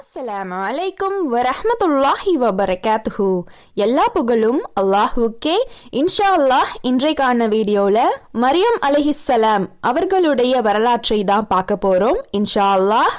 அஸ்ஸலாமு அலைக்கும் வரஹ்மத்துல்லாஹி வபரகாத்துஹு எல்லா புகழும் அல்லாஹுக்கே இன்ஷா அல்லாஹ் இன்றைக்கான வீடியோவில் மரியம் அலைஹிஸ்ஸலாம் அவர்களுடைய வரலாற்றை தான் பார்க்க போறோம் இன்ஷா அல்லாஹ்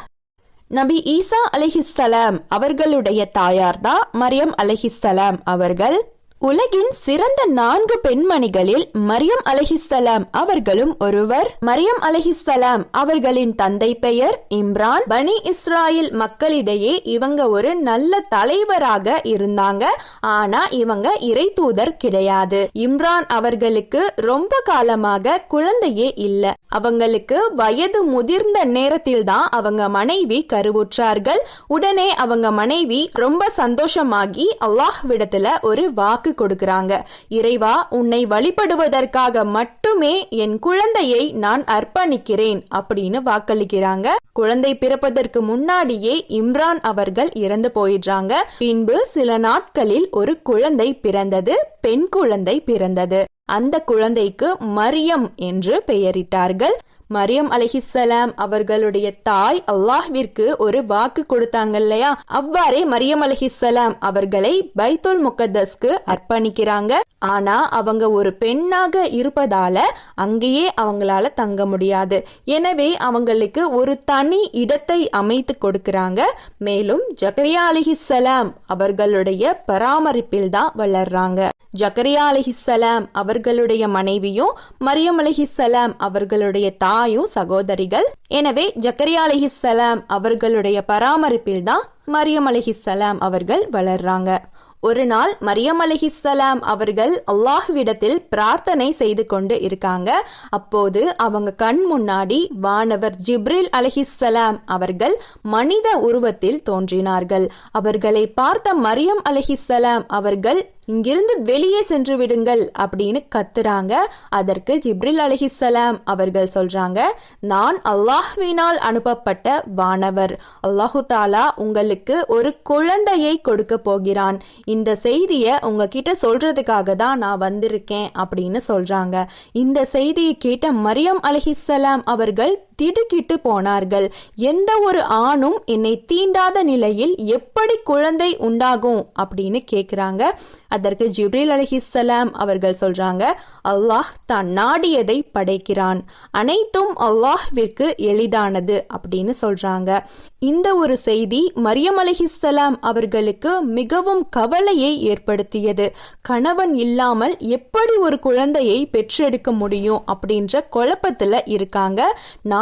நபி ஈசா அலிஹிஸ்ஸலாம் அவர்களுடைய தாயார் தான் மரியம் அலிஹிஸ்ஸலாம் அவர்கள் உலகின் சிறந்த நான்கு பெண்மணிகளில் மரியம் அலஹிஸ்ஸலாம் அவர்களும் ஒருவர். மரியம் அலஹிஸ்ஸலாம் அவர்களின் தந்தை பெயர் இம்ரான். பனி இஸ்ராயில் மக்களிடையே இவங்க ஒரு நல்ல தலைவராக இருந்தாங்க. ஆனா இவங்க இறை தூதர் கிடையாது. இம்ரான் அவர்களுக்கு ரொம்ப காலமாக குழந்தையே இல்ல. அவங்களுக்கு வயது முதிர்ந்த நேரத்தில் தான் அவங்க மனைவி கருவுற்றார்கள். உடனே அவங்க மனைவி ரொம்ப சந்தோஷமாகி அல்லாஹ்விடத்துல ஒரு வாக்கு கொடுக்கறாங்க. இறைவா உன்னை வழிபடுவதற்காக மட்டுமே என் குழந்தையை நான் அர்ப்பணிக்கிறேன் அப்படின்னு வாக்களிக்கிறாங்க. குழந்தை பிறப்பதற்கு முன்னாடியே இம்ரான் அவர்கள் இறந்து போயிடுறாங்க. பின்பு சில நாட்களில் ஒரு குழந்தை பிறந்தது பெண் குழந்தை பிறந்தது. அந்த குழந்தைக்கு மரியம் என்று பெயரிட்டார்கள். மரியம் அலஹிசலாம் அவர்களுடைய தாய் அல்லாஹ்விற்கு ஒரு வாக்கு கொடுத்தாங்க இல்லையா? அவ்வாறே மரியம் அலஹிசலாம் அவர்களை பைத்துல் முகத்தஸ்க்கு அர்ப்பணிக்கிறாங்க. ஆனா அவங்க ஒரு பெண்ணாக இருப்பதால அங்கேயே அவங்களால தங்க முடியாது. எனவே அவங்களுக்கு ஒரு தனி இடத்தை அமைத்து கொடுக்கறாங்க. மேலும் ஜக்கரியா அலிஹிசலாம் அவர்களுடைய பராமரிப்பில் தான் வளர்றாங்க. ஜக்கரியா அலிஹிசலாம் அவர்களுடைய மனைவியும் மரியம் அலிஹிசலாம் அவர்களுடைய தாய் தாயும் சகோதரிகள். எனவே ஜக்கரியா அலிஹிசலாம் அவர்களுடைய பராமரிப்பில் தான் மரியம் அலிஹிசலாம் அவர்கள் வளர்றாங்க. ஒரு நாள் மரியம் அலஹிசலாம் அவர்கள் அல்லாஹ்விடத்தில் பிரார்த்தனை செய்து கொண்டு இருக்காங்க. அப்போது அவங்க கண் முன்னாடி வானவர் ஜிப்ரில் அலஹிசலாம் அவர்கள் மனித உருவத்தில் தோன்றினார்கள். அவர்களை பார்த்த மரியம் அலஹிசலாம் அவர்கள் இங்கிருந்து வெளியே சென்று விடுங்கள் அப்படின்னு கத்துறாங்க. அதற்கு ஜிப்ரில் அலஹிசலாம் அவர்கள் சொல்றாங்க நான் அல்லாஹ்வினால் அனுப்பப்பட்ட வானவர். அல்லாஹு தாலா உங்களுக்கு ஒரு குழந்தையை கொடுக்க போகிறான். இந்த செய்தியை உங்ககிட்ட சொல்றதுக்காக தான் நான் வந்திருக்கேன் அப்படின்னு சொல்றாங்க. இந்த செய்தியை கேட்ட மரியம் அலஹிசலாம் அவர்கள் திடுக்கிட்டு போனார்கள். எந்த ஒரு ஆணும் என்னை தீண்டாத நிலையில் எப்படி குழந்தை உண்டாகும் அப்படின்னு கேட்குறாங்க அதற்கு ஜிப்ரீல் அலஹிசலாம் அவர்கள் சொல்றாங்க அல்லாஹ் தான் நாடியதை படைக்கிறான். அனைத்தும் அல்லாஹ்விற்கு எளிதானது அப்படின்னு சொல்றாங்க. இந்த ஒரு செய்தி மரியம் அலஹிசலாம் அவர்களுக்கு மிகவும் கவலையை ஏற்படுத்தியது. கணவன் இல்லாமல் எப்படி ஒரு குழந்தையை பெற்றெடுக்க முடியும் அப்படின்ற குழப்பத்தில் இருக்காங்க.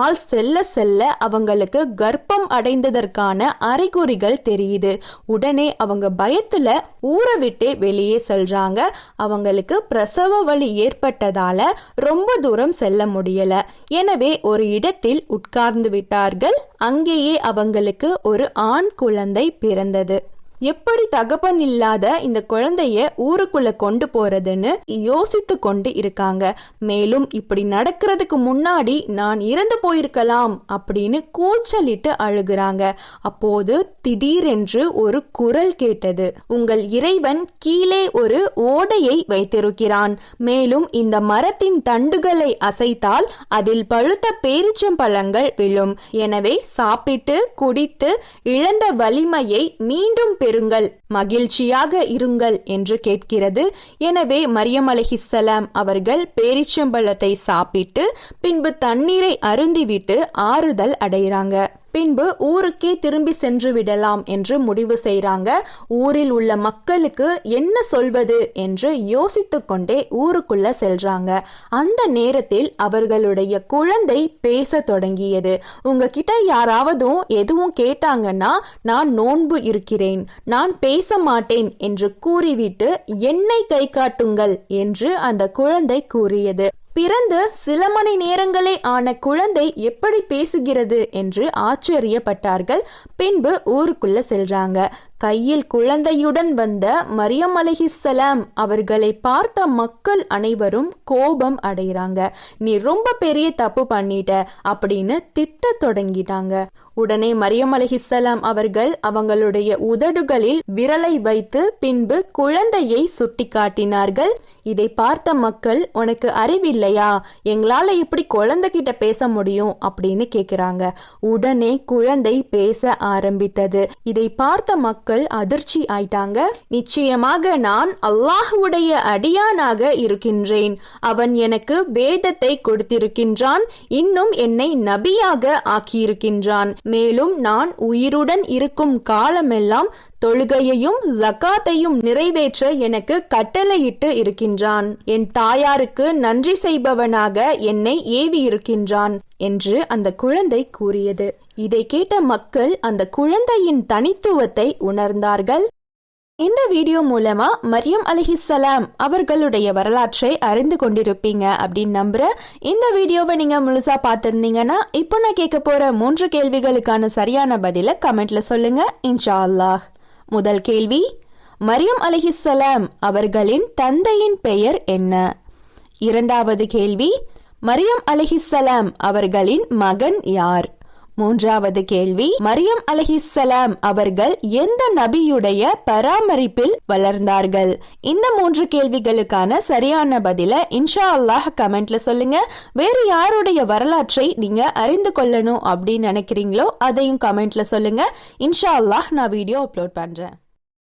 நாள் செல்ல செல்ல அவங்களுக்கு கர்ப்பம் அடைந்ததற்கான அறிகுறிகள் தெரியுது. உடனே அவங்க பயத்துல ஊரை விட்டே வெளியே செல்றாங்க. அவங்களுக்கு பிரசவ வலி ஏற்பட்டதால ரொம்ப தூரம் செல்ல முடியல. எனவே ஒரு இடத்தில் உட்கார்ந்து விட்டார்கள். அங்கேயே அவங்களுக்கு ஒரு ஆண் குழந்தை பிறந்தது. எப்படி தகப்பன் இல்லாத இந்த குழந்தைய ஊருக்குள்ள கொண்டு போறதுன்னு யோசித்து கொண்டு இருக்காங்க. மேலும் இப்படி நடக்கிறதுக்கு முன்னாடி நான் இறந்து போயிருக்கலாம் அப்படின்னு கூச்சலிட்டு அழுகுறாங்க. அப்போது திடீரென்று ஒரு குரல் கேட்டது. உங்கள் இறைவன் கீழே ஒரு ஓடையை வைத்திருக்கிறான். மேலும் இந்த மரத்தின் தண்டுகளை அசைத்தால் அதில் பழுத்த பேரிச்சம்பழங்கள் விழும். எனவே சாப்பிட்டு குடித்து இழந்த வலிமையை மீண்டும் பெறுங்கள். மகிழ்ச்சியாக இருங்கள் என்று கேட்கிறது. எனவே மரியம் அலஹிசலாம் அவர்கள் பேரிச்சம்பழத்தை சாப்பிட்டு பின்பு தண்ணீரை அருந்திவிட்டு ஆறுதல் அடைகிறாங்க. பின்பு ஊருக்கே திரும்பி சென்று விடலாம் என்று முடிவு செய்கிறாங்க ஊரில் உள்ள மக்களுக்கு என்ன சொல்வது என்று யோசித்து கொண்டே ஊருக்குள்ள செல்றாங்க. அந்த நேரத்தில் அவர்களுடைய குழந்தை பேச தொடங்கியது. உங்ககிட்ட யாராவதும் எதுவும் கேட்டாங்கன்னா நான் நோன்பு இருக்கிறேன் நான் பேச மாட்டேன் என்று கூறிவிட்டு என்னை கை காட்டுங்கள் என்று அந்த குழந்தை கூறியது. பிறந்து சில மணி நேரங்களே ஆன குழந்தை எப்படி பேசுகிறது என்று ஆச்சரியப்பட்டார்கள். பின்பு ஊருக்குள்ள செல்றாங்க. கையில் குழந்தையுடன் வந்த மரியம் அலஹிசலாம் அவர்களை பார்த்த மக்கள் அனைவரும் கோபம் அடைகிறாங்க. நீ ரொம்ப பெரிய தப்பு பண்ணிட்ட அப்படின்னு திட்ட தொடங்கிட்டாங்க. உடனே மரியம் அலஹிசலாம் அவர்கள் அவங்களுடைய உதடுகளில் விரலை வைத்து பின்பு குழந்தையை சுட்டி காட்டினார்கள் இதை பார்த்த மக்கள் உனக்கு அறிவில்லையா? எங்களால இப்படி குழந்தைகிட்ட பேச முடியும்? அப்படின்னு கேக்குறாங்க. உடனே குழந்தை பேச ஆரம்பித்தது. இதை பார்த்த மக்கள் அதிர்ச்சி ஆயிட்டாங்க. நிச்சயமாக நான் அல்லாஹுடைய அடியானாக இருக்கின்றேன். அவன் எனக்கு வேதத்தை கொடுத்திருக்கின்றான். இன்னும் என்னை நபியாக ஆக்கியிருக்கின்றான். மேலும் நான் உயிருடன் இருக்கும் காலமெல்லாம் தொழுகையையும் ஜக்காத்தையும் நிறைவேற்ற எனக்கு கட்டளையிட்டு இருக்கின்றான். என் தாயாருக்கு நன்றி செய்பவனாக என்னை ஏவி இருக்கின்றான் என்று அந்த குழந்தை கூறியது. இதை கேட்ட மக்கள் அந்த குழந்தையின் தனித்துவத்தை உணர்ந்தார்கள். இந்த வீடியோ மூலமா மரியம் அலிஹிசலாம் அவர்களுடைய வரலாற்றை அறிந்து கொண்டிருப்பீங்க அப்படின்னு நம்புறேன் இந்த வீடியோவை நீங்க முழுசா பார்த்துருந்தீங்கன்னா இப்போ நான் கேட்க போற மூன்று கேள்விகளுக்கான சரியான பதில கமெண்ட்ல சொல்லுங்க. இன்ஷா அல்லாஹ். முதல் கேள்வி மரியம் அலிஹிசலாம் அவர்களின் தந்தையின் பெயர் என்ன? இரண்டாவது கேள்வி மரியம் அலிஹிசலாம் அவர்களின் மகன் யார்? மூன்றாவது கேள்வி. மரியம் அலஹிஸ்ஸலாம் அவர்கள் எந்த நபியுடைய பராமரிப்பில் வளர்ந்தார்கள்? இந்த மூன்று கேள்விகளுக்கான சரியான பதில இன்ஷா அல்லாஹ் கமெண்ட்ல சொல்லுங்க. வேறு யாருடைய வரலாற்றை நீங்க அறிந்து கொள்ளணும் அப்படின்னு நினைக்கிறீங்களோ அதையும் கமெண்ட்ல சொல்லுங்க. இன்ஷா அல்லாஹ் நான் வீடியோ அப்லோட் பண்றேன்.